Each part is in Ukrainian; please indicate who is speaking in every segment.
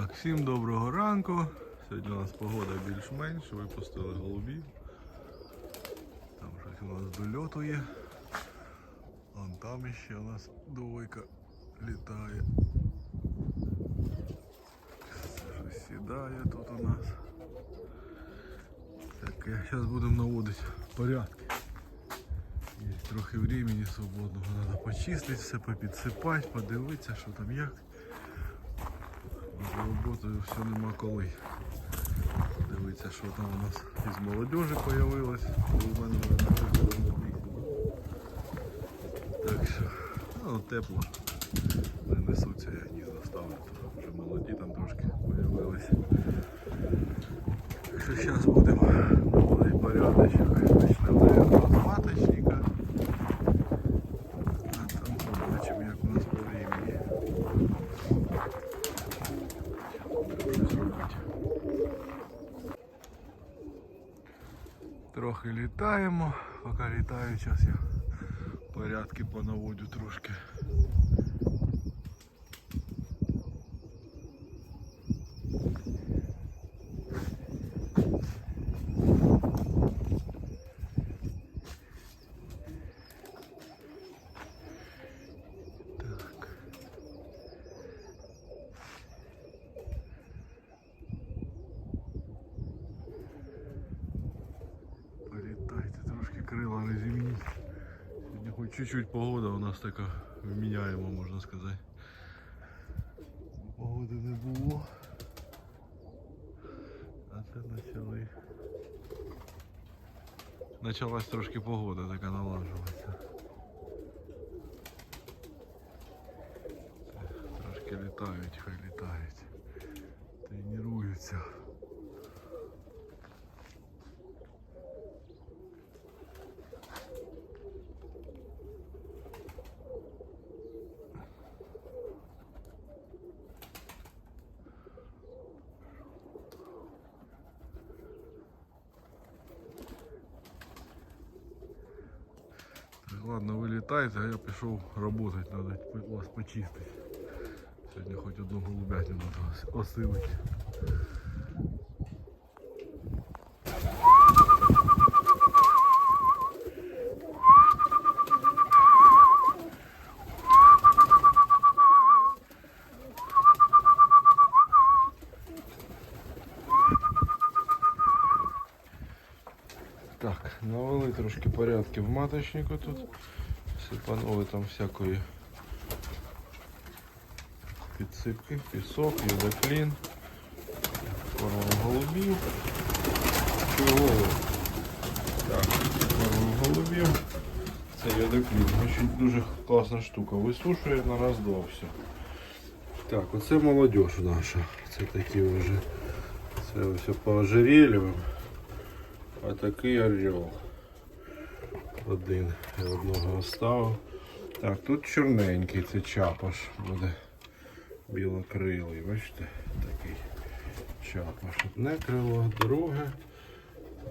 Speaker 1: Так, всім доброго ранку. Сьогодні у нас погода більш-менш, випустили голубів. Там щось у нас дольоту є. Вон там ще у нас двойка літає. Сідає тут у нас. Таке, зараз будемо наводити порядки. Є трохи времени свободного, треба почистити все, попідсипати, подивитися, що там як. За роботою все нема коли. Дивіться, що там у нас із молодежі появилось. У мене Так що, ну тепло. Не несуться, я гнізда ставлю. Вже молоді там трошки появились. Так що зараз будемо наводити порядочок. Почнемо наверное, з маточника. А там побачимо, як у нас по времени. Щось робити. Трохи літаємо, поки літаю, зараз я порядки понаводю трошки. Так. Політайте, крила розімніть. Сьогодні хоч чуть-чуть погода у нас така вміняємо, можна сказати. Погоди не було. А це почали. Почалась трошки погода така налажуватися. Це Трошки літають, хай літають. Тренуються. Ладно, вилітайте, а я пішов працювати, треба вас почистити. Сьогодні хоч одну голубятину осилити. Так, навели трошки порядки в маточнику тут. Сипанули там всякої підсипки, пісок, йодоклін, кормом голубів. Чого? Так, кормом голубів. Це йодоклін. Очень дуже класна штука. Висушує на раз-два все. Так, оце молодь наша. Це такі вже. Це все по ожерельям. А такий орел. Один я одного оставив. Так, тут чорненький, це чапаш буде білокрилий, бачите, такий чапаш. Одне крило, друге,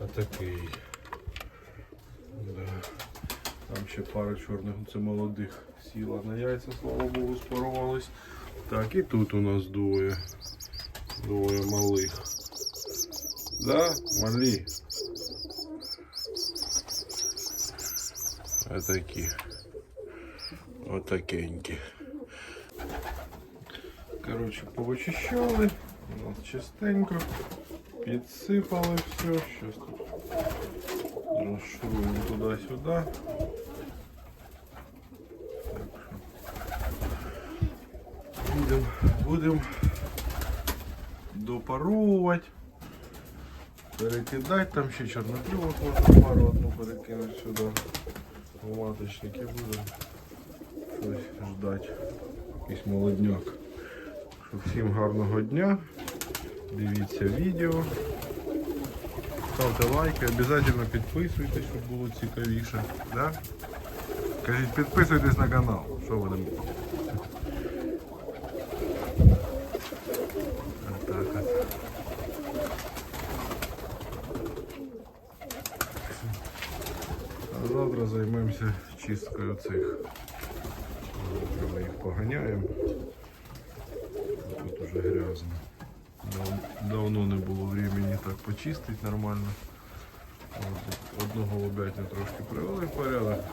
Speaker 1: а такий. Да. Там ще пара чорних, це молодих сіла на яйця, слава Богу, спорувались. Так, і тут у нас двоє. Двоє малих. Да, малі. Отакі. Отакенькі. Коротше, повичищали. У нас чистенько. Підсипали все. Щас тут розшуруємо туди-сюди. Так що будемо будем допаровувати. Перекидати, там ще чорноклювок можна пару одну перекинути сюди. Маточники будемо Ось ждати. Якийсь молодняк. Всім гарного дня. Дивіться відео. Ставте лайки, обов'язково підписуйтесь, щоб було цікавіше. Да? Кажіть, підписуйтесь на канал. Що ви там? Отак от. А завтра займемося чисткою цих. Завтра ми їх поганяємо. Тут уже грязно. Давно не було времени так почистити нормально. От, одну голубятню трошки привели в порядок,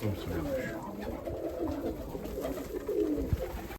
Speaker 1: потім следующую.